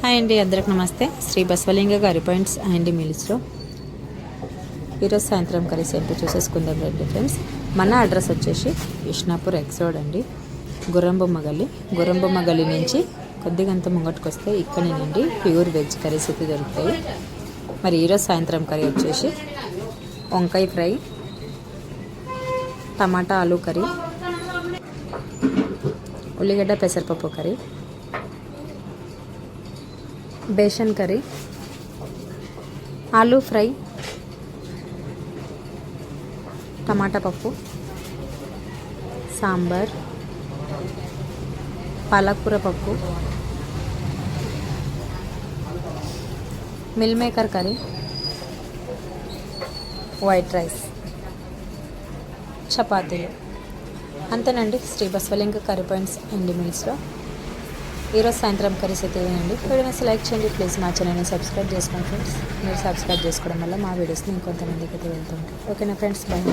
Hi అండి అందరికి నమస్తే. శ్రీ బసవలింగ గారి పాయింట్స్ అండ్ మిల్స్లో. ఈరోజు సాయంత్రం కలిసి ఏంటో చూసేసుకుందాం రండి ఫ్రెండ్స్. మన అడ్రస్ వచ్చేసి విష్ణాపూర్ ఎక్స్ రోడ్ అండి. గుర్రంబొమ్మ గల్లి. గుర్రంబొమ్మ గల్లి నుంచి కొద్దిగంత ముంగట్టుకు వస్తే ఇక్కడేనండి ప్యూర్ వెజ్ కర్రీస్ అయితే దొరుకుతాయి. మరి ఈరోజు సాయంత్రం కర్రీ వచ్చేసి వంకాయ ఫ్రై టమాటా ఆలూ కర్రీ ఉల్లిగడ్డ పెసరపప్పు curry besan curry aloo fry టమాటా పప్పు సాంబార్ పాలకూర పప్పు meal maker curry white rice చపాతీలు. అంతేనండి. శ్రీ బస్వలింగ కర్రీ పాయింట్స్ అండి మీల్స్లో. ఈరోజు సాయంత్రం కర్రీస్ అయితే ఇదేనండి వీడియోస్ లైక్ చేయండి ప్లీజ్ మా ఛానల్ని సబ్స్క్రైబ్ చేసుకోండి ఫ్రెండ్స్. మీరు సబ్స్క్రైబ్ చేసుకోవడం వల్ల మా వీడియోస్ని ఇంకొంతమందికి అయితే వెళ్తుంటాయి. ఓకేనా ఫ్రెండ్స్ బాయ్.